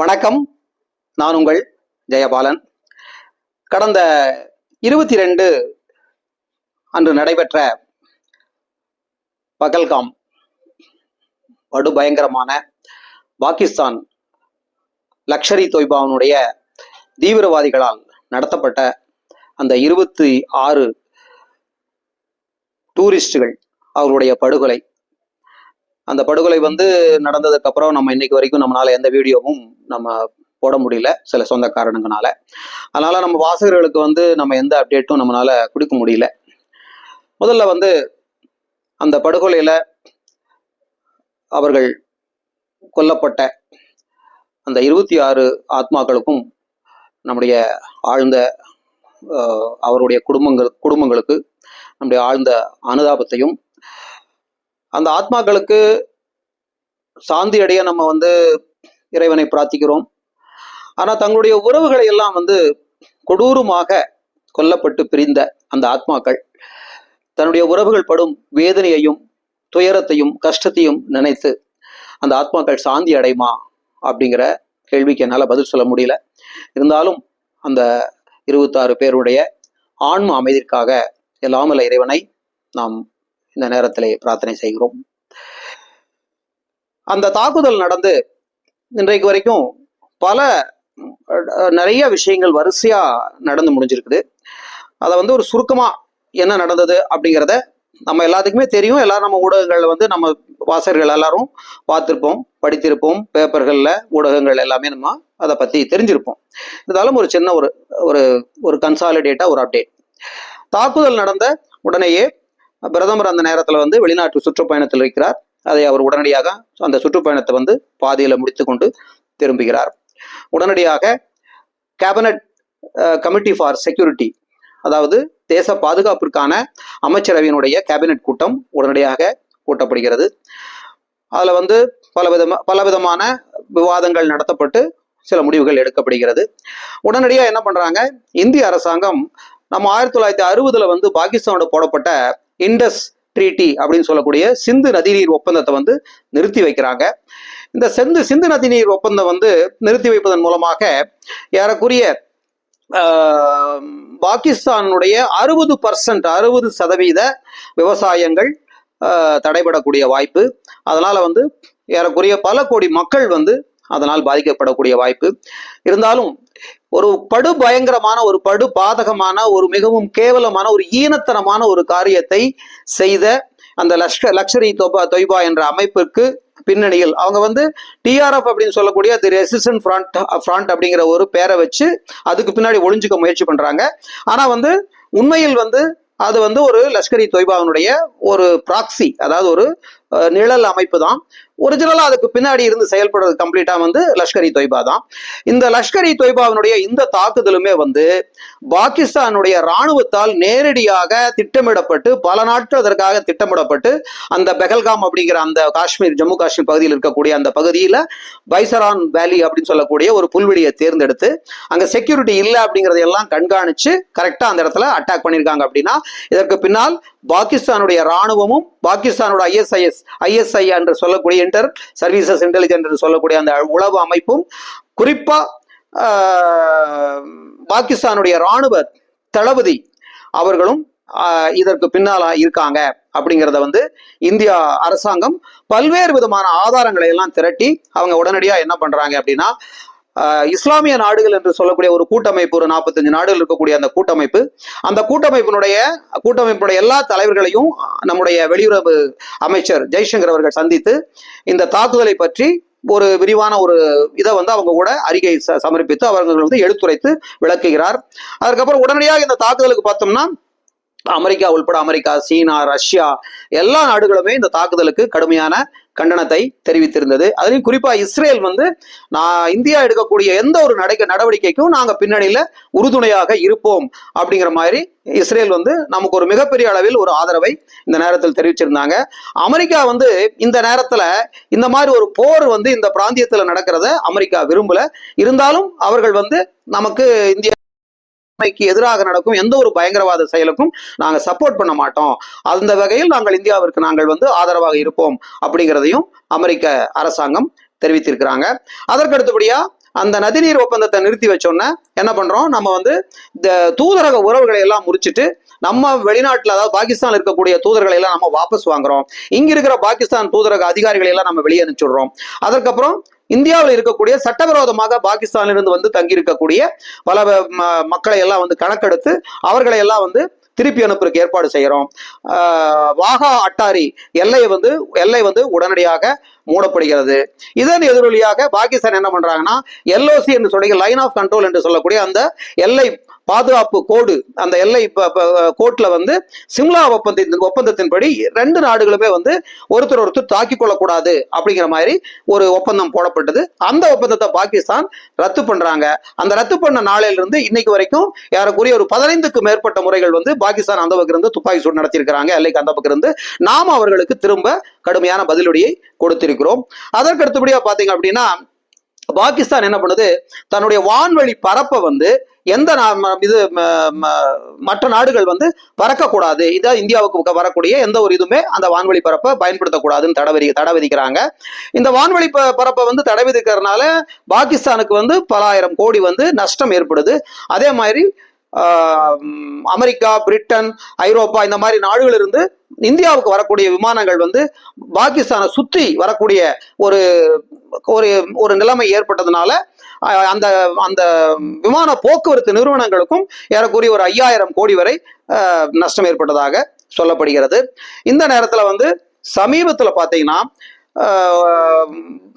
வணக்கம். நான் உங்கள் ஜெயபாலன். கடந்த இருபத்தி ரெண்டு அன்று நடைபெற்ற பகல்காம் படுபயங்கரமான பாகிஸ்தான் லக்ஷரி தொய்பாவனுடைய தீவிரவாதிகளால் நடத்தப்பட்ட அந்த இருபத்தி ஆறு டூரிஸ்டுகள் அவர்களுடைய படுகொலை அந்த படுகொலை வந்து நடந்ததுக்கு அப்புறம் நம்ம இன்னைக்கு வரைக்கும் நம்மளால எந்த வீடியோவும் நம்ம போட முடியல சில சொந்த காரணங்களால. அதனால நம்ம வாசகர்களுக்கு வந்து நம்ம எந்த அப்டேட்டும் நம்மளால கொடுக்க முடியல. முதல்ல வந்து அந்த படுகொலையில அவர்கள் கொல்லப்பட்ட அந்த இருபத்தி ஆறு ஆத்மாக்களுக்கும் நம்முடைய ஆழ்ந்த அவருடைய குடும்பங்கள் குடும்பங்களுக்கு நம்முடைய ஆழ்ந்த அனுதாபத்தையும் அந்த ஆத்மாக்களுக்கு சாந்தி அடைய நம்ம வந்து இறைவனை பிரார்த்திக்கிறோம். ஆனால் தங்களுடைய உறவுகளை எல்லாம் வந்து கொடூரமாக கொல்லப்பட்டு பிரிந்த அந்த ஆத்மாக்கள் தன்னுடைய உறவுகள் படும் வேதனையையும் துயரத்தையும் கஷ்டத்தையும் நினைத்து அந்த ஆத்மாக்கள் சாந்தி அடையுமா அப்படிங்கிற கேள்விக்கு என்னால் பதில் சொல்ல முடியல. இருந்தாலும் அந்த இருபத்தாறு பேருடைய ஆன்ம அமைதிக்காக எல்லாமல்ல இறைவனை நாம் இந்த நேரத்திலே பிரார்த்தனை செய்கிறோம். அந்த தாக்குதல் நடந்து இன்றைக்கு வரைக்கும் பல நிறைய விஷயங்கள் வரிசையா நடந்து முடிஞ்சிருக்குது. அதை வந்து ஒரு சுருக்கமா என்ன நடந்தது அப்படிங்கிறத நம்ம எல்லாத்துக்குமே தெரியும். எல்லாரும் நம்ம ஊடகங்கள் வந்து நம்ம வாசகர்கள் எல்லாரும் பார்த்திருப்போம் படித்திருப்போம் பேப்பர்கள்ல ஊடகங்கள் எல்லாமே நம்ம அதை பத்தி தெரிஞ்சிருப்போம். இருந்தாலும் ஒரு சின்ன ஒரு ஒரு ஒரு கன்சாலிடேட்டா ஒரு அப்டேட் தாக்குதல் நடந்த உடனேயே பிரதமர் அந்த நேரத்தில் வந்து வெளிநாட்டு சுற்றுப்பயணத்தில் இருக்கிறார். அதை அவர் உடனடியாக அந்த சுற்றுப்பயணத்தை வந்து பாதியில் முடித்துக்கொண்டு திரும்புகிறார். உடனடியாக கேபினட் கமிட்டி ஃபார் செக்யூரிட்டி அதாவது தேச பாதுகாப்பிற்கான அமைச்சரவையினுடைய கேபினட் கூட்டம் உடனடியாக கூட்டப்படுகிறது. அதில் வந்து பல விதமா பல விதமான விவாதங்கள் நடத்தப்பட்டு சில முடிவுகள் எடுக்கப்படுகிறது. உடனடியாக என்ன பண்ணுறாங்க இந்திய அரசாங்கம் நம்ம ஆயிரத்தி தொள்ளாயிரத்தி அறுபதுல வந்து பாகிஸ்தானோட போடப்பட்ட இண்டஸ் ட்ரீட்டி அப்படின்னு சொல்லக்கூடிய சிந்து நதிநீர் ஒப்பந்தத்தை வந்து நிறுத்தி வைக்கிறாங்க. இந்த சிந்து சிந்து நதிநீர் ஒப்பந்தம் வந்து நிறுத்தி வைப்பதன் மூலமாக ஏறக்குரிய ஆஹ், பாகிஸ்தானுடைய அறுபது பர்சன்ட் அறுபது சதவீத விவசாயங்கள் தடைபடக்கூடிய வாய்ப்பு. அதனால் வந்து ஏறக்குறைய பல கோடி மக்கள் வந்து அதனால் பாதிக்கப்படக்கூடிய வாய்ப்பு. இருந்தாலும் ஒரு படு பயங்கரமான ஒரு படு பாதகமான ஒரு மிகவும் கேவலமான ஒரு ஈனத்தனமான ஒரு காரியத்தை செய்த அந்த லஷ்க லக்ஷரி தொபா தொய்பா என்ற அமைப்பிற்கு பின்னணியில் அவங்க வந்து டிஆர்எஃப் அப்படின்னு சொல்லக்கூடிய தி ரெசிஸ்டன்ட் ஃப்ரண்ட் ஃப்ரண்ட் அப்படிங்கிற ஒரு பேரை வச்சு அதுக்கு பின்னாடி ஒளிஞ்சுக்க முயற்சி பண்றாங்க. ஆனா வந்து உண்மையில் வந்து அது வந்து ஒரு லஷ்கரி தொய்பாவினுடைய ஒரு ப்ராக்சி அதாவது ஒரு நிழல் அமைப்பு தான். ஒரிஜினலாக அதுக்கு பின்னாடி இருந்து செயல்படுறது கம்ப்ளீட்டாக வந்து லஷ்கரி தொய்பா தான். இந்த லஷ்கரி தொய்பாவினுடைய இந்த தாக்குதலுமே வந்து பாகிஸ்தானுடைய ராணுவத்தால் நேரடியாக திட்டமிடப்பட்டு பல நாட்கள் அதற்காக திட்டமிடப்பட்டு அந்த பெகல்காம் அப்படிங்கிற அந்த காஷ்மீர் ஜம்மு காஷ்மீர் பகுதியில் இருக்கக்கூடிய அந்த பகுதியில் பைசரான் வேலி அப்படின்னு சொல்லக்கூடிய ஒரு புல்வெளியை தேர்ந்தெடுத்து அங்க செக்யூரிட்டி இல்லை அப்படிங்கறதை எல்லாம் கண்காணிச்சு கரெக்டாக அந்த இடத்துல அட்டாக் பண்ணியிருக்காங்க அப்படின்னா இதற்கு பின்னால் பாகிஸ்தானுடைய ராணுவமும் பாகிஸ்தானோட ஐஎஸ்ஐஎஸ் ஐஎஸ்ஐ என்று சொல்லக்கூடிய சென்டர் சர்வீசஸ் இன்டெலிஜென்ட் என்று சொல்லக்கூடிய அந்த உளவு அமைப்பும் குறிப்பாக பாகிஸ்தானுடைய இராணுவ தளபதி அவர்களும் இதற்கு பின்னால் இருக்காங்க அப்படிங்கிறத வந்து இந்தியா அரசாங்கம் பல்வேறு விதமான ஆதாரங்களை எல்லாம் திரட்டி அவங்க உடனடியாக என்ன பண்ணுறாங்க அப்படின்னா இஸ்லாமிய நாடுகள் என்று சொல்லக்கூடிய ஒரு கூட்டமைப்பு ஒரு நாற்பத்தஞ்சு நாடுகள் இருக்கக்கூடிய அந்த கூட்டமைப்பு அந்த கூட்டமைப்பினுடைய கூட்டமைப்பினுடைய எல்லா தலைவர்களையும் நம்முடைய வெளியுறவு அமைச்சர் ஜெய்சங்கர் அவர்கள் சந்தித்து இந்த தாக்குதலை பற்றி ஒரு விரிவான ஒரு இதை வந்து அவங்க கூட அறிக்கை ச- சமர்ப்பித்து அவர்கள் வந்து எடுத்துரைத்து விளக்குகிறார். அதுக்கப்புறம் உடனடியாக இந்த தாக்குதலுக்கு பார்த்தோம்னா அமெரிக்கா உள்பட அமெரிக்கா சீனா ரஷ்யா எல்லா நாடுகளுமே இந்த தாக்குதலுக்கு கடுமையான கண்டனத்தை தெரிவித்திருந்தது. அதுலேயும் குறிப்பாக இஸ்ரேல் வந்து நான் இந்தியா எடுக்கக்கூடிய எந்த ஒரு நடக்க நடவடிக்கைக்கும் நாங்க பின்னணியில உறுதுணையாக இருப்போம். அப்படிங்கிற மாதிரி இஸ்ரேல் வந்து நமக்கு ஒரு மிகப்பெரிய அளவில் ஒரு ஆதரவை இந்த நேரத்தில் தெரிவிச்சிருந்தாங்க. அமெரிக்கா வந்து இந்த நேரத்துல இந்த மாதிரி ஒரு போர் வந்து இந்த பிராந்தியத்துல நடக்கிறத அமெரிக்கா விரும்பல. இருந்தாலும் அவர்கள் வந்து நமக்கு இந்திய க்கு எதிராக நடக்கும் எந்த ஒரு பயங்கரவாத செயலுக்கும் நாங்கள் சப்போர்ட் பண்ண மாட்டோம். அந்த வகையில் நாங்கள் இந்தியாவிற்கு நாங்கள் வந்து ஆதரவாக இருப்போம் அப்படிங்கிறதையும் அமெரிக்க அரசாங்கம் தெரிவித்திருக்கிறாங்க. அதற்கடுத்தபடியா அந்த நதிநீர் ஒப்பந்தத்தை நிறுத்தி வச்சோன்னே என்ன பண்றோம்? நம்ம வந்து இந்த தூதரக உறவுகளை எல்லாம் முடிச்சுட்டு நம்ம வெளிநாட்டில் அதாவது பாகிஸ்தான் இருக்கக்கூடிய தூதர்களை எல்லாம் நம்ம வாபஸ் வாங்குறோம். இங்க இருக்கிற பாகிஸ்தான் தூதரக அதிகாரிகளை எல்லாம் நம்ம வெளியே அனுப்பிச்சுடுறோம் அதற்கப்புறம் இந்தியாவில் இருக்கக்கூடிய சட்டவிரோதமாக பாகிஸ்தானிலிருந்து வந்து தங்கி இருக்கக்கூடிய பல ம- மக்களை எல்லாம் வந்து கணக்கெடுத்து அவர்களை எல்லாம் வந்து திருப்பி அனுப்புறதுக்கு ஏற்பாடு செய்கிறோம் வாகா அட்டாரி எல்லை வந்து எல்லை வந்து உடனடியாக மூடப்படுகிறது. இதன் எதிரொலியாக பாகிஸ்தான் என்ன பண்றாங்கன்னா எல்ஓசி என்று சொல்லி லைன் ஆஃப் கண்ட்ரோல் என்று சொல்லக்கூடிய அந்த எல்லை பாதுகாப்பு கோடு அந்த எல்லை கோட்ல வந்து சிம்லா ஒப்பந்தத்தின் ஒப்பந்தத்தின்படி ரெண்டு நாடுகளுமே வந்து ஒருத்தர் ஒருத்தர் தாக்கிக் கொள்ளக்கூடாது அப்படிங்கிற மாதிரி ஒரு ஒப்பந்தம் போடப்பட்டது. அந்த ஒப்பந்தத்தை பாகிஸ்தான் ரத்து பண்றாங்க. அந்த ரத்து பண்ண நாளிலிருந்து இன்னைக்கு வரைக்கும் ஏறக்குறைய ஒரு பதினைந்துக்கு மேற்பட்ட முறைகள் வந்து பாகிஸ்தான் அந்த பக்கம் இருந்து துப்பாக்கி சூடு நடத்தியிருக்கிறாங்க. எல்லைக்கு அந்த பக்கம் இருந்து நாம் அவர்களுக்கு திரும்ப கடுமையான பதிலடியை கொடுத்திருக்கிறோம். அதற்கு அடுத்தபடியா பாத்தீங்க அப்படின்னா பாகிஸ்தான் என்ன பண்ணுது? தன்னுடைய வான்வழி பரப்பை வந்து எந்த இது மற்ற நாடுகள் வந்து பறக்கக்கூடாது. இதான் இந்தியாவுக்கு வரக்கூடிய எந்த ஒரு இதுவுமே அந்த வான்வழி பரப்பை பயன்படுத்தக்கூடாதுன்னு தடை தடை விதிக்கிறாங்க இந்த வான்வழி ப- பரப்பை வந்து தடை விதிக்கிறதுனால பாகிஸ்தானுக்கு வந்து பல ஆயிரம் கோடி வந்து நஷ்டம் ஏற்படுது. அதே மாதிரி அமெரிக்கா பிரிட்டன் ஐரோப்பா இந்த மாதிரி நாடுகள் இருந்து இந்தியாவுக்கு வரக்கூடிய விமானங்கள் வந்து பாகிஸ்தானை சுற்றி வரக்கூடிய ஒரு ஒரு ஒரு நிலைமை ஏற்பட்டதுனால அஹ், அந்த அந்த விமான போக்குவரத்து நிறுவனங்களுக்கும் ஏறக்குறைய ஒரு ஐயாயிரம் கோடி வரை நஷ்டம் ஏற்பட்டதாக சொல்லப்படுகிறது. இந்த நேரத்தில் வந்து சமீபத்தில் பார்த்தீங்கன்னா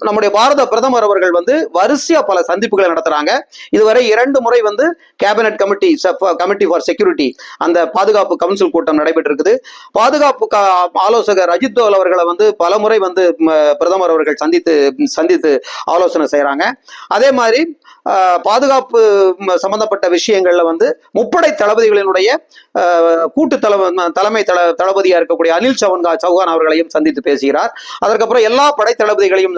நம்முடைய பாரத பிரதமர் அவர்கள் வந்து வரிசையா பல சந்திப்புகளை நடத்துறாங்க. இதுவரை இரண்டு முறை வந்து cabinet committee committee for security அந்த பாதுகாப்பு கவுன்சில் கூட்டம் நடைபெற்றிருக்குது. பாதுகாப்பு ஆலோசகர் அஜித் தோல் அவர்களை வந்து பல முறை வந்து பிரதமர் அவர்கள் சந்தித்து சந்தித்து ஆலோசனை செய்யறாங்க அதே மாதிரி பாதுகாப்பு சம்பந்தப்பட்ட விஷயங்கள்ல வந்து முப்படை தளபதிகளினுடைய கூட்டு தள தலைமை தள தளபதியா இருக்கக்கூடிய அனில் சௌஹான் சௌஹான் அவர்களையும் சந்தித்து பேசுகிறார். அதற்கப்புறம் எல்லா படை தளபதிகளையும்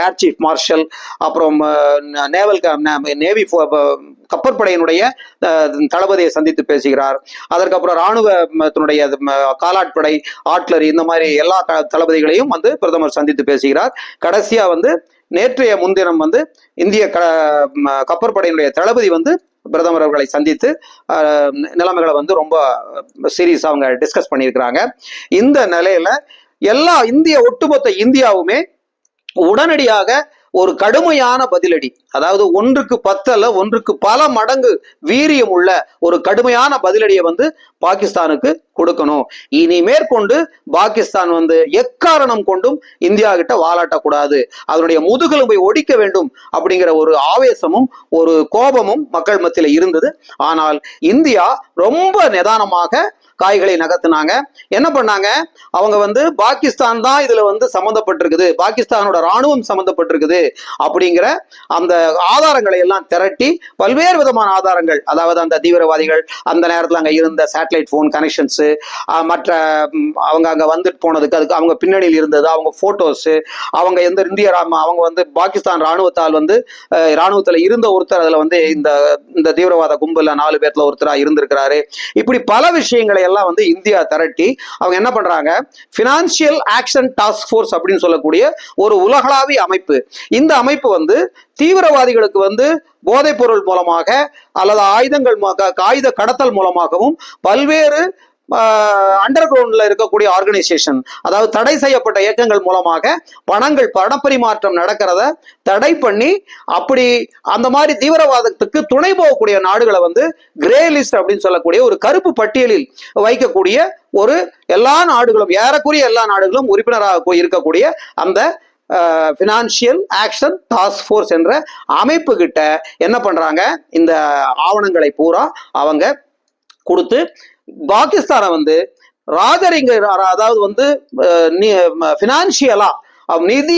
ஏர் சீஃப் மார்ஷல் அப்புறம் நேவல் நேவி கப்பற்படையினுடைய அஹ், தளபதியை சந்தித்து பேசுகிறார். அதற்கப்புறம் இராணுவத்தினுடைய காலாட்படை ஆட்லரி இந்த மாதிரி எல்லா த- தளபதிகளையும் வந்து பிரதமர் சந்தித்து பேசுகிறார். கடைசியா வந்து நேற்றைய முன்தினம் வந்து இந்திய க கப்பற்படையினுடைய தளபதி வந்து பிரதமர் அவர்களை சந்தித்து அஹ், நிலைமைகளை வந்து ரொம்ப சீரியஸாக அவங்க டிஸ்கஸ் பண்ணியிருக்கிறாங்க. இந்த நிலையில எல்லா இந்திய ஒட்டுமொத்த இந்தியாவுமே உடனடியாக ஒரு கடுமையான பதிலடி. அதாவது ஒன்றுக்கு பத்து அல்ல ஒன்றுக்கு பல மடங்கு வீரியம் உள்ள ஒரு கடுமையான பதிலடியை வந்து பாகிஸ்தானுக்கு கொடுக்கணும். இனி மேற்கொண்டு பாகிஸ்தான் வந்து எக்காரணம் கொண்டும் இந்தியா கிட்ட வாலாட்டக்கூடாது. அதனுடைய முதுகெலும்பை ஒடிக்க வேண்டும் அப்படிங்கிற ஒரு ஆவேசமும் ஒரு கோபமும் மக்கள் மத்தியில இருந்தது. ஆனால் இந்தியா ரொம்ப நிதானமாக காய்களை நகர்த்தினாங்க. என்ன பண்ணாங்க? அவங்க வந்து பாகிஸ்தான் தான் இதுல வந்து சம்மந்தப்பட்டிருக்குது. பாகிஸ்தானோட ராணுவம் சம்மந்தப்பட்டிருக்குது அப்படிங்கிற அந்த ஆதாரங்களை எல்லாம் திரட்டி பல்வேறு விதமான ஆதாரங்கள் அதாவது அந்த தீவிரவாதிகள் அந்த நேரத்தில் அங்க இருந்த சேட்டலைட் ஃபோன் கனெக்ஷன்ஸ் மற்ற அவங்க அங்க வந்துட்டு போனதுக்கு அதுக்கு அவங்க பின்னணியில் இருந்தது அவங்க போட்டோஸ் அவங்க எந்த இந்திய ராம அவங்க வந்து பாகிஸ்தான் ராணுவத்தால் வந்து அஹ், ராணுவத்துல இருந்த ஒருத்தர் அதுல வந்து இந்த இந்த தீவிரவாத கும்பலில் நாலு பேர்த்தில் ஒருத்தராக இருந்திருக்கிறாரு. இப்படி பல விஷயங்களை எல்லாம் வந்து இந்தியா திரட்டி அவங்க என்ன பண்றாங்க? பினான்சியல் ஆக்ஷன் டாஸ்க் ஃபோர்ஸ் அப்படின்னு சொல்லக்கூடிய ஒரு உலகளாவிய அமைப்பு. இந்த அமைப்பு வந்து தீவிரவாதிகளுக்கு வந்து போதைப் பொருள் மூலமாக அல்லது ஆயுதங்கள் ஆயுத கடத்தல் மூலமாகவும் பல்வேறு அண்டர் கிரவுண்ட்ல இருக்கக்கூடிய ஆர்கனைசேஷன் அதாவது தடை செய்யப்பட்ட இயக்கங்கள் மூலமாக பணங்கள் பணப்பரிமாற்றம் நடக்கிறத தடை பண்ணி அப்படி அந்த மாதிரி தீவிரவாதத்துக்கு துணை போகக்கூடிய நாடுகளை வந்து கிரே லிஸ்ட் அப்படின்னு சொல்லக்கூடிய ஒரு கருப்பு பட்டியலில் வைக்கக்கூடிய ஒரு எல்லா நாடுகளும் ஏறக்குறைய எல்லா நாடுகளும் உறுப்பினராக போய் இருக்கக்கூடிய அந்த ஃபினான்ஷியல் ஆக்ஷன் டாஸ்க் ஃபோர்ஸ் என்ற அமைப்பு கிட்ட என்ன பண்றாங்க? இந்த ஆவணங்களை பூரா அவங்க கொடுத்து பாகிஸ்தானை வந்து ராஜரிங்க அதாவது வந்து ஃபினான்ஷியலா நிதி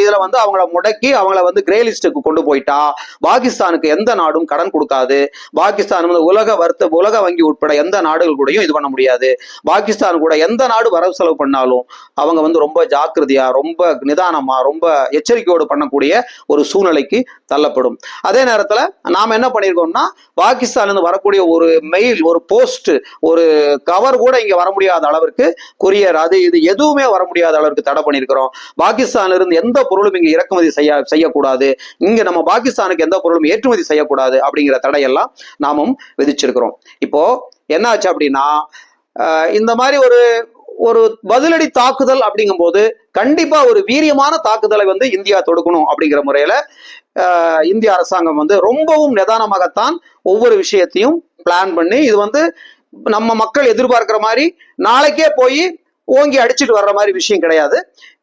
இதுல வந்து அவங்கள முடக்கி அவங்கள வந்து கிரே கொண்டு போயிட்டா. பாகிஸ்தானுக்கு எந்த நாடும் கடன் கொடுக்காது. பாகிஸ்தான் வந்து உலக வர்த்த உலக வங்கி உட்பட எந்த நாடுகள் கூடயும் இது பண்ண முடியாது. பாகிஸ்தான் கூட எந்த நாடு வரவு செலவு பண்ணாலும் அவங்க வந்து ரொம்ப ஜாக்கிரதையா ரொம்ப நிதானமா ரொம்ப எச்சரிக்கையோடு பண்ணக்கூடிய ஒரு சூழ்நிலைக்கு தள்ளப்படும். அதே நேரத்துல நாம என்ன பண்ணியிருக்கோம்னா பாகிஸ்தான் இருந்து வரக்கூடிய ஒரு மெயில் ஒரு போஸ்ட் ஒரு கவர் கூட இங்க வர முடியாத அளவிற்கு கொரியர் அது இது எதுவுமே வர முடியாத அளவிற்கு தடை பண்ணியிருக்கிறோம் பாகிஸ்தான்ல இருந்து எந்த பொருளும் இங்க இறக்குமதி செய்ய செய்யக்கூடாது. இங்க நம்ம பாகிஸ்தானுக்கு எந்த பொருளும் ஏற்றுமதி செய்யக்கூடாது அப்படிங்கிற தடையெல்லாம் நாமும் விதிச்சிருக்கிறோம். இப்போ என்ன ஆச்சு அப்படின்னா இந்த மாதிரி ஒரு ஒரு பதிலடி தாக்குதல் அப்படிங்கும்போது கண்டிப்பா ஒரு வீரியமான தாக்குதலை வந்து இந்தியா தொடுக்கணும் அப்படிங்கிற முறையில இந்திய அரசாங்கம் வந்து ரொம்பவும் நிதானமாகத்தான் ஒவ்வொரு விஷயத்தையும் பிளான் பண்ணி இது வந்து நம்ம மக்கள் எதிர்பார்க்கிற மாதிரி நாளைக்கே போய் ஓங்கி அடிச்சிட்டு வர்ற மாதிரி விஷயம் கிடையாது.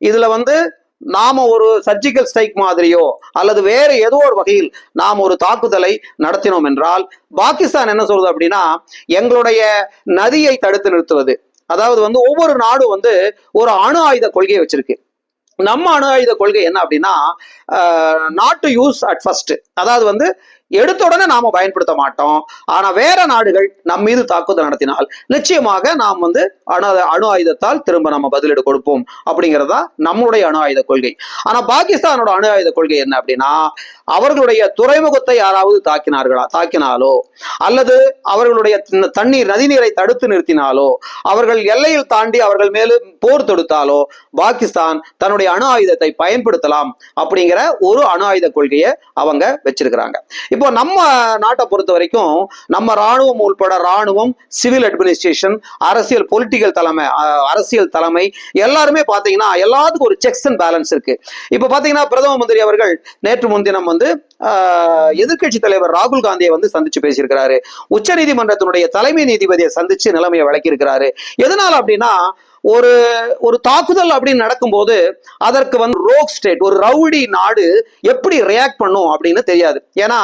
இதுல வந்து நாம ஒரு சர்ஜிக்கல் ஸ்ட்ரைக் மாதிரியோ அல்லது வேற ஏதோ ஒரு வகையில் நாம் ஒரு தாக்குதலை நடத்தினோம் என்றால் பாகிஸ்தான் என்ன சொல்றது அப்படின்னா எங்களுடைய நதியை தடுத்து நிறுத்துவது. அதாவது வந்து ஒவ்வொரு நாடும் வந்து ஒரு அணு ஆயுத கொள்கையை வச்சிருக்கு. நம்ம அணு ஆயுத கொள்கை என்ன அப்படின்னா not to use at first அதாவது வந்து எடுத்த உடனே நாம பயன்படுத்த மாட்டோம். ஆனா வேற நாடுகள் நம் மீது தாக்குதல் நடத்தினால் நிச்சயமாக நாம் வந்து அணு அணு ஆயுதத்தால் திரும்ப நம்ம பதிலீடு கொடுப்போம். அப்படிங்கிறதா நம்முடைய அணு ஆயுத கொள்கை. ஆனா பாகிஸ்தானோட அணு ஆயுத கொள்கை என்ன அப்படின்னா அவர்களுடைய துறைமுகத்தை யாராவது தாக்கினார்களா? தாக்கினாலோ? அல்லது அவர்களுடைய தண்ணீர் நதிநீரை தடுத்து நிறுத்தினாலோ? அவர்கள் எல்லையில் தாண்டி அவர்கள் மேலும் போர் தொடுத்தாலோ? பாகிஸ்தான் தன்னுடைய அணு ஆயுதத்தை பயன்படுத்தலாம் அப்படிங்கிற ஒரு அணு ஆயுத கொள்கையை அவங்க வச்சிருக்கிறாங்க. இப்போ நம்ம நாட்டை பொறுத்த வரைக்கும் நம்ம ராணுவம் உள்பட ராணுவம் சிவில் அட்மினிஸ்ட்ரேஷன் அரசியல் பொலிட்டிக்கல் தலைமை அஹ், அரசியல் தலைமை எல்லாருமே பாத்தீங்கன்னா எல்லாத்துக்கும் ஒரு செக்ஸ் அண்ட் பேலன்ஸ் இருக்கு. இப்போ பாத்தீங்கன்னா பிரதம மந்திரி அவர்கள் நேற்று முன்தினம் வந்து எதிர்கட்சி தலைவர் ராகுல் காந்தியை வந்து சந்திச்சு பேசியிருக்கிறாரு. உச்சநீதிமன்றத்தினுடைய தலைமை நீதிபதியை சந்திச்சு நிலைமையை விளக்கியிருக்கிறாரு. எதனால அப்படின்னா ஒரு ஒரு தாக்குதல் அப்படின்னு நடக்கும்போது அதற்கு வந்து ரோக் ஸ்டேட் ஒரு ரவுடி நாடு எப்படி ரியாக்ட் பண்ணும் அப்படின்னு தெரியாது. ஏன்னா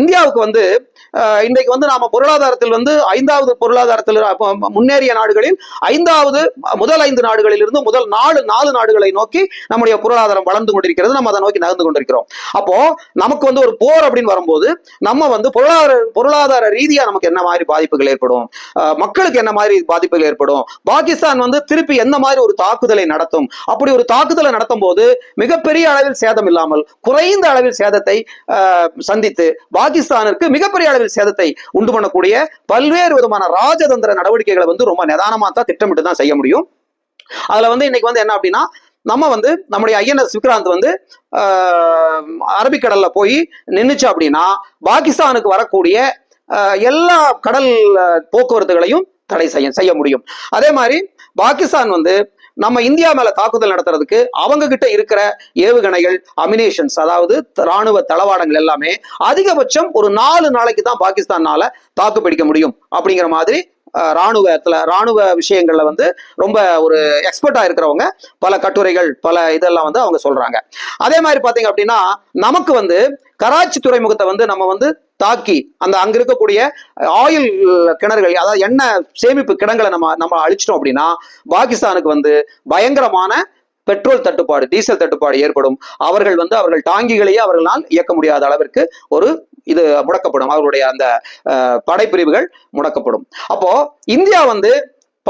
இந்தியாவுக்கு வந்து இன்றைக்கு வந்து நாம பொருளாதாரத்தில் வந்து ஐந்தாவது பொருளாதாரத்தில் முன்னேறிய நாடுகளில் ஐந்தாவது முதல் ஐந்து நாடுகளில் இருந்து முதல் நாலு நாலு நாடுகளை நோக்கி நம்முடைய பொருளாதாரம் வளர்ந்து கொண்டிருக்கிறது. நம்ம அதை நோக்கி நகர்ந்து கொண்டிருக்கிறோம். அப்போ நமக்கு வந்து ஒரு போர் அப்படின்னு வரும்போது நம்ம வந்து பொருளாதார பொருளாதார ரீதியா நமக்கு என்ன மாதிரி பாதிப்புகள் ஏற்படும்? மக்களுக்கு என்ன மாதிரி பாதிப்புகள் ஏற்படும்? பாகிஸ்தான் வந்து திருப்பி எந்த மாதிரி ஒரு தாக்குதலை நடத்தும்? அப்படி ஒரு தாக்குதலை நடத்தும் போது மிகப்பெரிய அளவில் சேதம் இல்லாமல் குறைந்த அளவில் சேதத்தை சந்தித்து பாகிஸ்தானிற்கு மிகப்பெரிய அளவில் சேதத்தை உண்டு பண்ணக்கூடிய பல்வேறு விதமான ராஜதந்திர நடவடிக்கைகளை வந்து ரொம்ப நிதானமா தான் திட்டமிட்டு தான் செய்ய முடியும். அதுல வந்து இன்னைக்கு வந்து என்ன அப்படின்னா நம்ம வந்து நம்முடைய ஐஎன்எஸ் விக்ராந்த் வந்து ஆஹ், அரபிக்கடல்ல போய் நின்றுச்சு அப்படின்னா பாகிஸ்தானுக்கு வரக்கூடிய எல்லா கடல் போக்குவரத்துகளையும் தடை செய்ய செய்ய முடியும். அதே மாதிரி பாகிஸ்தான் வந்து நம்ம இந்தியா மேல தாக்குதல் நடத்துறதுக்கு அவங்க கிட்ட இருக்கிற ஏவுகணைகள் அமினேஷன்ஸ் அதாவது ராணுவ தளவாடங்கள் எல்லாமே அதிகபட்சம் ஒரு நாலு நாளைக்கு தான் பாகிஸ்தானால தாக்கு பிடிக்க முடியும். அப்படிங்கிற மாதிரி அஹ், ராணுவத்துல ராணுவ விஷயங்கள்ல வந்து ரொம்ப ஒரு எக்ஸ்பர்ட்டா இருக்கிறவங்க பல கட்டுரைகள் பல இதெல்லாம் வந்து அவங்க சொல்றாங்க. அதே மாதிரி பாத்தீங்க அப்படின்னா நமக்கு வந்து கராச்சி துறைமுகத்தை வந்து நம்ம வந்து தாக்கி அந்த அங்க இருக்கக்கூடிய ஆயில் கிணறுகள் அதாவது எண்ணெய் சேமிப்பு கிடங்களை நம்ம நம்ம அழிச்சிட்டோம் அப்படின்னா பாகிஸ்தானுக்கு வந்து பயங்கரமான பெட்ரோல் தட்டுப்பாடு டீசல் தட்டுப்பாடு ஏற்படும். அவர்கள் வந்து அவர்கள் டாங்கிகளையே அவர்களால் இயக்க முடியாத அளவிற்கு ஒரு இது முடக்கப்படும். அவர்களுடைய அந்த அஹ், படைப்பிரிவுகள் முடக்கப்படும். அப்போ இந்தியா வந்து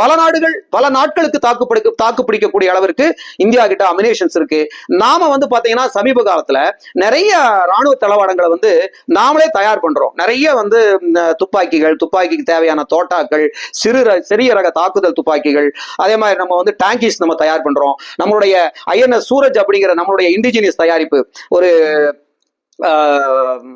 பல நாடுகள் பல நாட்களுக்கு தாக்குப்பிடிக்க தாக்கு பிடிக்கக்கூடிய அளவிற்கு இந்தியா கிட்ட அமினேஷன்ஸ் இருக்கு. நாம வந்து பாத்தீங்கன்னா சமீப காலத்துல நிறைய ராணுவ தளவாடங்களை வந்து நாமளே தயார் பண்றோம். நிறைய வந்து துப்பாக்கிகள் துப்பாக்கிக்கு தேவையான தோட்டாக்கள் சிறு சிறிய ரக தாக்குதல் துப்பாக்கிகள் அதே மாதிரி நம்ம வந்து டேங்கிஸ் நம்ம தயார் பண்றோம். நம்மளுடைய ஐஎன்எஸ் சூரஜ் அப்படிங்கிற நம்மளுடைய இண்டிஜினியஸ் தயாரிப்பு ஒரு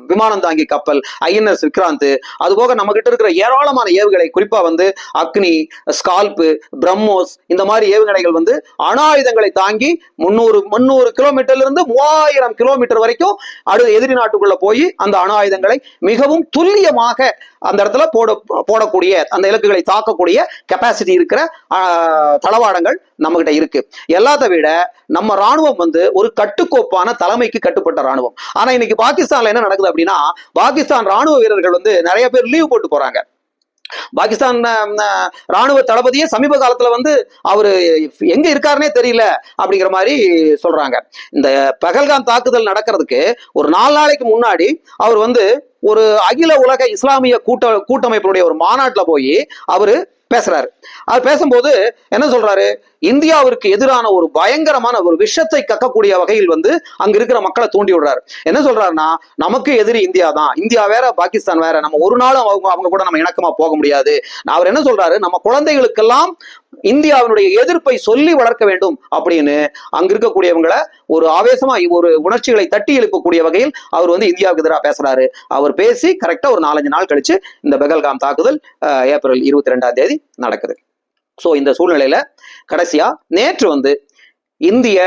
விமானம் தாங்கி கப்பல் ஐஎன்எஸ் விக்ராந்த் அது போக நம்ம கிட்ட இருக்கிற ஏராளமான ஏவுகணை குறிப்பா வந்து அக்னி ஸ்கால்பு பிரம்மோஸ் இந்த மாதிரி ஏவுகணைகள் வந்து அணு ஆயுதங்களை தாங்கி முன்னூறு முன்னூறு கிலோமீட்டர்ல இருந்து மூவாயிரம் கிலோமீட்டர் வரைக்கும் அடுத்த எதிரி நாட்டுக்குள்ள போய் அந்த அணு ஆயுதங்களை மிகவும் துல்லியமாக அந்த இடத்துல போட போடக்கூடிய அந்த இலக்குகளை தாக்கக்கூடிய கெப்பாசிட்டி இருக்கிற ஆஹ், தளவாடங்கள் நம்மகிட்ட இருக்கு. எல்லாத்த விட நம்ம ராணுவம் வந்து ஒரு கட்டுக்கோப்பான தலைமைக்கு கட்டுப்பட்ட ராணுவம் ஆனா இன்னைக்கு பாகிஸ்தான்ல என்ன நடக்குது அப்படின்னா பாகிஸ்தான் ராணுவ வீரர்கள் வந்து நிறைய பேர் லீவ் போட்டு போறாங்க. பாகிஸ்தான் ராணுவ தளபதியே சமீப காலத்துல வந்து அவரு எங்க இருக்காருன்னே தெரியல அப்படிங்கிற மாதிரி சொல்றாங்க. இந்த பகல்காம் தாக்குதல் நடக்கிறதுக்கு ஒரு நாலு நாளைக்கு முன்னாடி அவர் வந்து ஒரு அகில உலக இஸ்லாமிய கூட்ட கூட்டமைப்பினுடைய ஒரு மாநாட்டுல போய் அவரு பேசுறாரு. அது பேசும்போது என்ன சொல்றாரு? இந்தியாவிற்கு எதிரான ஒரு பயங்கரமான ஒரு விஷத்தை கக்கக்கூடிய வகையில் வந்து அங்க இருக்கிற மக்களை தூண்டி விடுறாரு. என்ன சொல்றாருன்னா நமக்கு எதிரி இந்தியா தான். இந்தியா வேற பாகிஸ்தான் வேற. நம்ம ஒரு நாளும் அவங்க அவங்க கூட நம்ம இணக்கமா போக முடியாது. அவர் என்ன சொல்றாரு? நம்ம குழந்தைகளுக்கெல்லாம் இந்தியாவினுடைய எதிர்ப்பை சொல்லி வளர்க்க வேண்டும் அப்படின்னு அங்க இருக்கக்கூடியவங்களை ஒரு ஆவேசமா ஒரு உணர்ச்சிகளை தட்டி எழுப்பக்கூடிய வகையில் அவர் வந்து இந்தியாவுக்கு எதிராக பேசுறாரு. அவர் பேசி கரெக்டா ஒரு நாலஞ்சு நாள் கழிச்சு இந்த பெகல்காம் தாக்குதல் ஏப்ரல் இருபத்தி ரெண்டாம் தேதி நடக்குது. ஸோ இந்த சூழ்நிலையில கடைசியா நேற்று வந்து இந்திய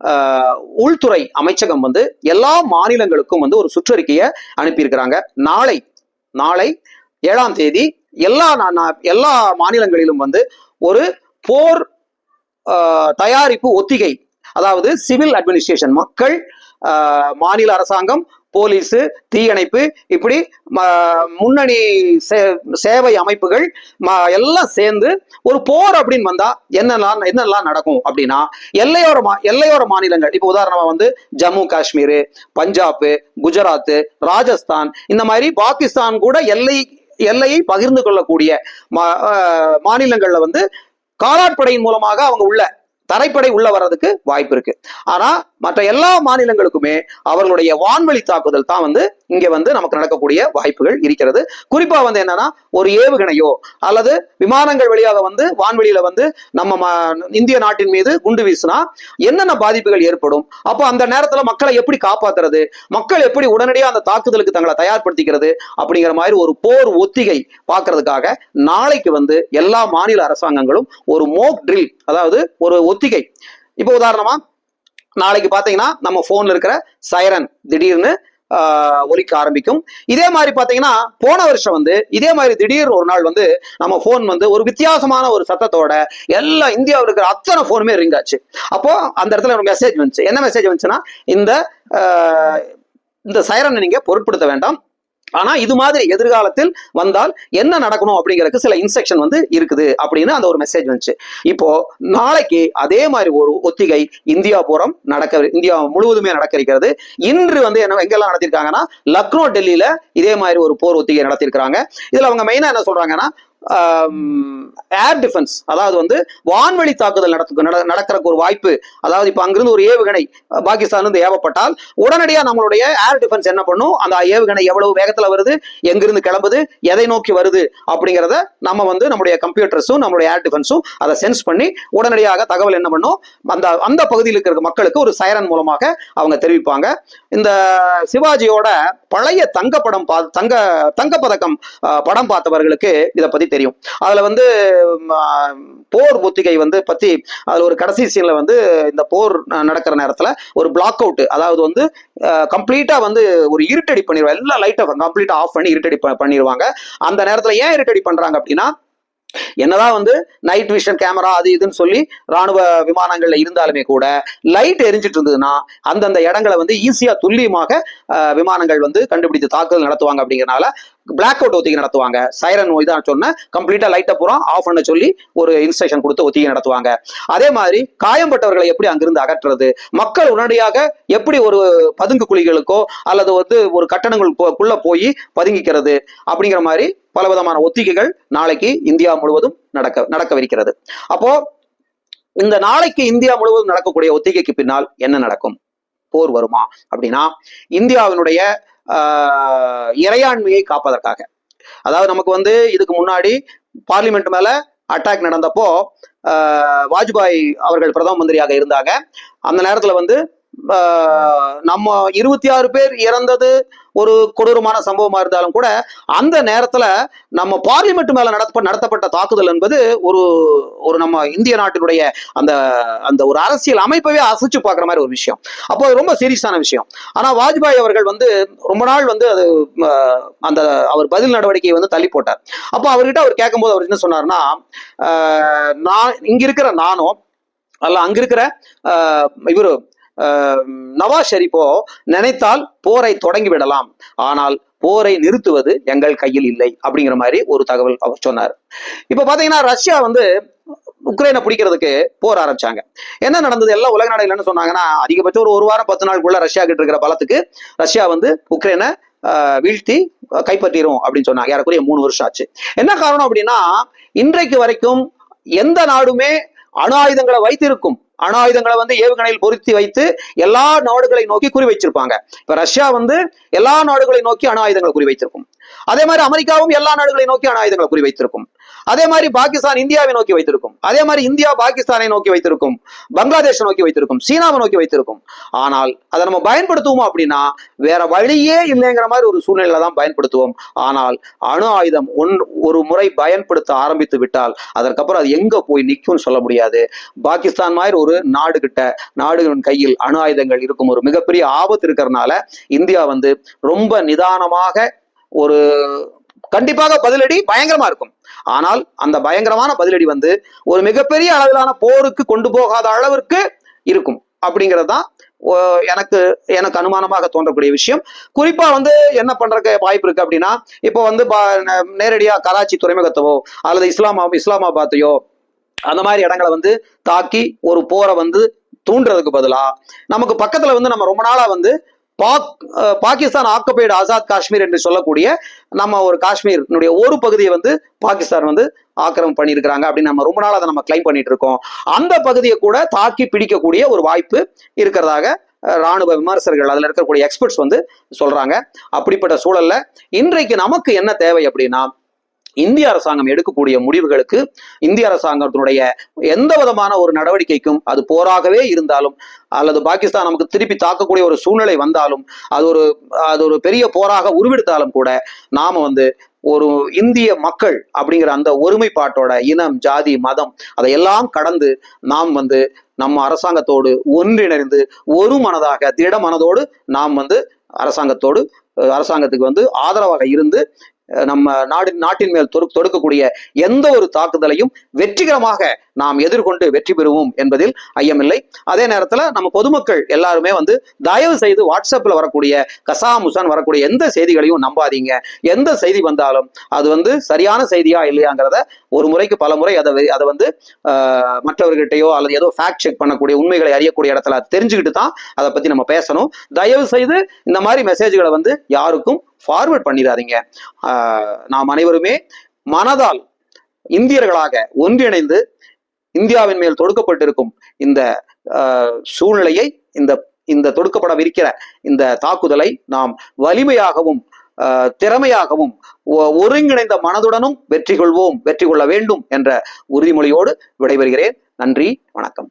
ஆஹ், உள்துறை அமைச்சகம் வந்து எல்லா மாநிலங்களுக்கும் வந்து ஒரு சுற்றறிக்கையை அனுப்பியிருக்கிறாங்க. நாளை நாளை ஏழாம் தேதி எல்லா எல்லா மாநிலங்களிலும் வந்து ஒரு போர் தயாரிப்பு ஒத்திகை. அதாவது சிவில் அட்மினிஸ்ட்ரேஷன். மக்கள் மாநில அரசாங்கம் போலீஸு தீயணைப்பு இப்படி ம- முன்னணி சே- சேவை அமைப்புகள் ம- எல்லாம் சேர்ந்து ஒரு போர் அப்படின்னு வந்தா என்னெல்லாம் என்னெல்லாம் நடக்கும் அப்படின்னா எல்லையோர மா எல்லையோர மாநிலங்கள். இப்போ உதாரணமா வந்து ஜம்மு காஷ்மீர் பஞ்சாப் குஜராத் ராஜஸ்தான் இந்த மாதிரி பாகிஸ்தான் கூட எல்லை எல்லையை பகிர்ந்து கொள்ளக்கூடிய மா- மாநிலங்கள்ல வந்து காலாட்படையின் மூலமாக அவங்க உள்ள தரைப்படை உள்ள வர்றதுக்கு வாய்ப்பு இருக்கு. ஆனா மற்ற எல்லா மாநிலங்களுக்குமே அவர்களுடைய வான்வழி தாக்குதல் தான் வந்து இங்க வந்து நமக்கு நடக்கக்கூடிய வாய்ப்புகள் இருக்கிறது. குறிப்பா வந்து என்னன்னா ஒரு ஏவுகணையோ அல்லது விமானங்கள் வழியாக வந்து வான்வெளியில வந்து நம்ம இந்திய நாட்டின் மீது குண்டு வீசினா என்னென்ன பாதிப்புகள் ஏற்படும்? அப்போ அந்த நேரத்துல மக்களை எப்படி காப்பாத்துறது? மக்கள் எப்படி உடனடியாக அந்த தாக்குதலுக்கு தங்களை தயார்படுத்திக்கிறது? அப்படிங்கிற மாதிரி ஒரு போர் ஒத்திகை பார்க்கறதுக்காக நாளைக்கு வந்து எல்லா மாநில அரசாங்கங்களும் ஒரு மோக் ட்ரில் அதாவது ஒரு ஒத்திகை. இப்போ உதாரணமா நாளைக்கு பாத்தீங்கன்னா நம்ம போன்ல இருக்கிற சைரன் திடீர்னு ஒலிக்க ஆரம்பிக்கும். இதே மாதிரி பாத்தீங்கன்னா போன வருஷம் வந்து இதே மாதிரி திடீர் ஒரு நாள் வந்து நம்ம போன் வந்து ஒரு வித்தியாசமான ஒரு சத்தத்தோட எல்லா இந்தியாவில் இருக்கிற அத்தனை ஃபோனுமே ரிங் ஆச்சு. அப்போ அந்த இடத்துல ஒரு மெசேஜ் வந்துச்சு. என்ன மெசேஜ் வந்துச்சுன்னா இந்த ஆஹ், இந்த சைரனை நீங்க பொருட்படுத்த வேண்டாம். ஆனா இது மாதிரி எதிர்காலத்தில் வந்தால் என்ன நடக்கணும் அப்படிங்கிறதுக்கு சில இன்ஸ்ட்ரக்ஷன் வந்து இருக்குது அப்படின்னு அந்த ஒரு மெசேஜ் வந்துச்சு. இப்போ நாளைக்கு அதே மாதிரி ஒரு ஒத்திகை இந்தியா பூரம் நடக்க இந்தியா முழுவதுமே நடக்க இருக்கிறது. இன்று வந்து என்ன எங்கெல்லாம் நடத்திருக்காங்கன்னா லக்னோ டெல்லியில இதே மாதிரி ஒரு போர் ஒத்திகை நடத்திருக்கிறாங்க. இதுல அவங்க மெயினா என்ன சொல்றாங்கன்னா ஏர் டிஃபென்ஸ் அதாவது வந்து வான்வழி தாக்குதல் நடத்து நடக்கிறக்கு ஒரு வாய்ப்பு. அதாவது இப்போ அங்கிருந்து ஒரு ஏவுகணை பாகிஸ்தான் இருந்து ஏவப்பட்டால் உடனடியாக நம்மளுடைய ஏர் டிஃபென்ஸ் என்ன பண்ணும்? அந்த ஏவுகணை எவ்வளவு வேகத்தில் வருது? எங்கிருந்து கிளம்புது? எதை நோக்கி வருது? அப்படிங்கிறத நம்ம வந்து நம்முடைய கம்ப்யூட்டர்ஸும் நம்மளுடைய ஏர் டிஃபென்ஸும் அதை சென்ஸ் பண்ணி உடனடியாக தகவல் என்ன பண்ணும்? அந்த அந்த பகுதியில் இருக்கிற மக்களுக்கு ஒரு சைரன் மூலமாக அவங்க தெரிவிப்பாங்க. இந்த சிவாஜியோட பழைய தங்கப்படம் பா தங்க தங்கப்பதக்கம் அஹ், படம் பார்த்தவர்களுக்கு இதை பற்றி தெரியும். அதுல வந்து போர் ஒத்திகை வந்து பத்தி அதுல ஒரு கடைசி சீன்ல வந்து இந்த போர் நடக்கிற நேரத்துல ஒரு பிளாக் அவுட் அதாவது வந்து கம்ப்ளீட்டா வந்து ஒரு இருட்டடி பண்ணிடுவாங்க எல்லா லைட்டை கம்ப்ளீட்டா ஆஃப் பண்ணி இருட்டடி பண்ணிடுவாங்க அந்த நேரத்துல ஏன் இருட்டடி பண்றாங்க அப்படின்னா என்னதான் வந்து நைட் விஷன் கேமரா அது இதுன்னு சொல்லி ராணுவ விமானங்கள்ல இருந்தாலுமே கூட லைட் எரிஞ்சிட்டு இருந்ததுன்னா அந்தந்த இடங்களை வந்து ஈஸியா துல்லியமாக விமானங்கள் வந்து கண்டுபிடித்து தாக்குதல் நடத்துவாங்க அப்படிங்கறனால பிளாக் அவுட் ஒத்திகை நடத்துவாங்க. சைரன் இதான் சொன்ன கம்ப்ளீட்டா லைட்டை பூரா ஆஃப் பண்ண சொல்லி ஒரு இன்ஸ்ட்ரக்ஷன் கொடுத்து ஒத்திகை நடத்துவாங்க. அதே மாதிரி காயம்பட்டவர்களை எப்படி அங்கிருந்து அகற்றுறது? மக்கள் உடனடியாக எப்படி ஒரு பதுங்கு குழிகளுக்கோ அல்லது வந்து ஒரு கட்டணங்களுக்குள்ள போய் பதுங்கிக்கிறது? அப்படிங்கிற மாதிரி பல விதமான ஒத்திகைகள் நாளைக்கு இந்தியா முழுவதும் நடக்க நடக்கவிருக்கிறது. அப்போ இந்த நாளைக்கு இந்தியா முழுவதும் நடக்கக்கூடிய ஒத்திகைக்கு பின்னால் என்ன நடக்கும்? போர் வருமா? அப்படின்னா இந்தியாவினுடைய இறையாண்மையை காப்பதற்காக. அதாவது நமக்கு வந்து இதுக்கு முன்னாடி பார்லிமெண்ட் மேல அட்டாக் நடந்தப்போ ஆஹ், வாஜ்பாய் அவர்கள் பிரதம மந்திரியாக இருந்தாங்க. அந்த நேரத்துல வந்து நம்ம இருபத்தி ஆறு பேர் இறந்தது ஒரு கொடூரமான சம்பவமா இருந்தாலும் கூட அந்த நேரத்துல நம்ம பார்லிமெண்ட் மேல நடத்த நடத்தப்பட்ட தாக்குதல் என்பது ஒரு ஒரு நம்ம இந்திய நாட்டினுடைய அந்த அந்த ஒரு அரசியல் அமைப்பவே அசைச்சு பார்க்குற மாதிரி ஒரு விஷயம். அப்போ அது ரொம்ப சீரியஸான விஷயம். ஆனா வாஜ்பாய் அவர்கள் வந்து ரொம்ப நாள் வந்து அது அந்த அவர் பதில் நடவடிக்கையை வந்து தள்ளி போட்டார். அப்போ அவர்கிட்ட அவர் கேட்கும்போது அவர் என்ன சொன்னார்னா ஆஹ், நான் இங்க இருக்கிற நானும் அல்ல அங்க இருக்கிற ஆஹ், இவரு நவாஸ் ஷெரீப்போ நினைத்தால் போரை தொடங்கி விடலாம். ஆனால் போரை நிறுத்துவது எங்கள் கையில் இல்லை அப்படிங்கிற மாதிரி ஒரு தகவல் அவர் சொன்னார். இப்ப பாத்தீங்கன்னா ரஷ்யா வந்து உக்ரைனை பிடிக்கிறதுக்கு போர் ஆரம்பிச்சாங்க. என்ன நடந்தது? எல்லாம் உலக நாடுகள் என்ன சொன்னாங்கன்னா அதிகபட்சம் ஒரு ஒரு வாரம் பத்து நாளுக்குள்ள ரஷ்யா கிட்ட இருக்கிற பலத்துக்கு ரஷ்யா வந்து உக்ரைனை ஆஹ், வீழ்த்தி கைப்பற்றிடும் அப்படின்னு சொன்னாங்க. ஏறக்குறைய மூணு வருஷம் ஆச்சு. என்ன காரணம் அப்படின்னா இன்றைக்கு வரைக்கும் எந்த நாடுமே அணு ஆயுதங்களை வைத்திருக்கும் அணு ஆயுதங்களை வந்து ஏவுகணையில் பொருத்தி வைத்து எல்லா நாடுகளை நோக்கி குறி வச்சிருப்பாங்க. இப்ப ரஷ்யா வந்து எல்லா நாடுகளை நோக்கி அணு ஆயுதங்களை குறி வைத்திருக்கும். அதே மாதிரி அமெரிக்காவும் எல்லா நாடுகளை நோக்கி அணு ஆயுதங்களை குறி வைத்திருக்கும். அதே மாதிரி பாகிஸ்தான் இந்தியாவை நோக்கி வைத்திருக்கும். அதே மாதிரி இந்தியா பாகிஸ்தானை நோக்கி வைத்திருக்கும். பங்களாதேஷ் நோக்கி வைத்திருக்கும். சீனாவை நோக்கி வைத்திருக்கும். ஆனால் அதை நம்ம பயன்படுத்துவோம் அப்படின்னா வேற வழியே இல்லைங்கிற மாதிரி ஒரு சூழ்நிலையில தான் பயன்படுத்துவோம். ஆனால் அணு ஆயுதம் ஒன் ஒரு முறை பயன்படுத்த ஆரம்பித்து விட்டால் அதற்கப்புறம் அது எங்க போய் நிற்கும்னு சொல்ல முடியாது. பாகிஸ்தான் மாதிரி ஒரு நாடு கிட்ட நாடுகளின் கையில் அணு ஆயுதங்கள் இருக்கும் ஒரு மிகப்பெரிய ஆபத்து இருக்கிறதுனால இந்தியா வந்து ரொம்ப நிதானமாக ஒரு கண்டிப்பாக பதிலடி பயங்கரமா இருக்கும். ஆனால் அந்த பயங்கரமான பதிலடி வந்து ஒரு மிகப்பெரிய அளவிலான போருக்கு கொண்டு போகாத அளவிற்கு இருக்கும். அப்படிங்கிறது தான் ஓ, எனக்கு எனக்கு அனுமானமாக தோன்றக்கூடிய விஷயம். குறிப்பா வந்து என்ன பண்றதுக்கு வாய்ப்பு இருக்கு அப்படின்னா இப்போ வந்து பா- நேரடியா கராச்சி துறைமுகத்தவோ அல்லது இஸ்லாமா இஸ்லாமாபாத்தையோ அந்த மாதிரி இடங்களை வந்து தாக்கி ஒரு போரை வந்து தூண்டுறதுக்கு பதிலாக நமக்கு பக்கத்துல வந்து நம்ம ரொம்ப நாளா வந்து பாக் பாகிஸ்தான் ஆக்குபைடு ஆசாத் காஷ்மீர் என்று சொல்லக்கூடிய நம்ம ஒரு காஷ்மீரினுடைய ஒரு பகுதியை வந்து பாகிஸ்தான் வந்து ஆக்கிரமம் பண்ணியிருக்கிறாங்க அப்படின்னு நம்ம ரொம்ப நாள் அதை நம்ம கிளைம் பண்ணிட்டு இருக்கோம். அந்த பகுதியை கூட தாக்கி பிடிக்கக்கூடிய ஒரு வாய்ப்பு இருக்கிறதாக ராணுவ விமர்சகர்கள் அதில் இருக்கக்கூடிய எக்ஸ்பர்ட்ஸ் வந்து சொல்றாங்க. அப்படிப்பட்ட சூழல்ல இன்றைக்கு நமக்கு என்ன தேவை அப்படின்னா இந்திய அரசாங்கம் எடுக்கக்கூடிய முடிவுகளுக்கு இந்திய அரசாங்கத்தினுடைய எந்த விதமான ஒரு நடவடிக்கைக்கும் அது போராகவே இருந்தாலும் அல்லது பாகிஸ்தான் நமக்கு திருப்பி தாக்கக்கூடிய ஒரு சூழ்நிலை வந்தாலும் அது ஒரு அது ஒரு பெரிய போராக உருவெடுத்தாலும் கூட நாம வந்து ஒரு இந்திய மக்கள் அப்படிங்கிற அந்த ஒருமைப்பாட்டோட இனம் ஜாதி மதம் அதையெல்லாம் கடந்து நாம் வந்து நம்ம அரசாங்கத்தோடு ஒன்றிணைந்து ஒரு மனதாக திட மனதோடு நாம் வந்து அரசாங்கத்தோடு அரசாங்கத்துக்கு வந்து ஆதரவாக இருந்து நம்ம நாடு நாட்டின் மேல் தொடு தொடுக்கக்கூடிய எந்த ஒரு தாக்குதலையும் வெற்றிகரமாக நாம் எதிர்கொண்டு வெற்றி பெறுவோம் என்பதில் ஐயமில்லை. அதே நேரத்துல நம்ம பொதுமக்கள் எல்லாருமே வந்து தயவு செய்து வாட்ஸ்அப்ல வரக்கூடிய கசாமுசான் வரக்கூடிய எந்த செய்திகளையும் நம்பாதீங்க. எந்த செய்தி வந்தாலும் அது வந்து சரியான செய்தியா இல்லையாங்கிறத ஒரு முறைக்கு பல முறை அதை அதை வந்து ஆஹ், மற்றவர்கிட்டயோ அல்லது ஏதோ ஃபேக்ட் செக் பண்ணக்கூடிய உண்மைகளை அறியக்கூடிய இடத்துல தெரிஞ்சுக்கிட்டு தான் அதை பத்தி நம்ம பேசணும். தயவு செய்து இந்த மாதிரி மெசேஜ்களை வந்து யாருக்கும் ஃபார்வர்ட் பண்ணிடாதீங்க. நாம் அனைவருமே மனதால் இந்தியர்களாக ஒன்றிணைந்து இந்தியாவின் மேல் தொடுக்கப்பட்டிருக்கும் இந்த ஆஹ், சூழ்நிலையை இந்த இந்த தொடுக்கப்படவிருக்கிற இந்த தாக்குதலை நாம் வலிமையாகவும் ஆஹ், திறமையாகவும் ஒ- ஒருங்கிணைந்த மனதுடனும் வெற்றி கொள்வோம் வெற்றி கொள்ள வேண்டும் என்ற உறுதிமொழியோடு விடைபெறுகிறேன். நன்றி வணக்கம்.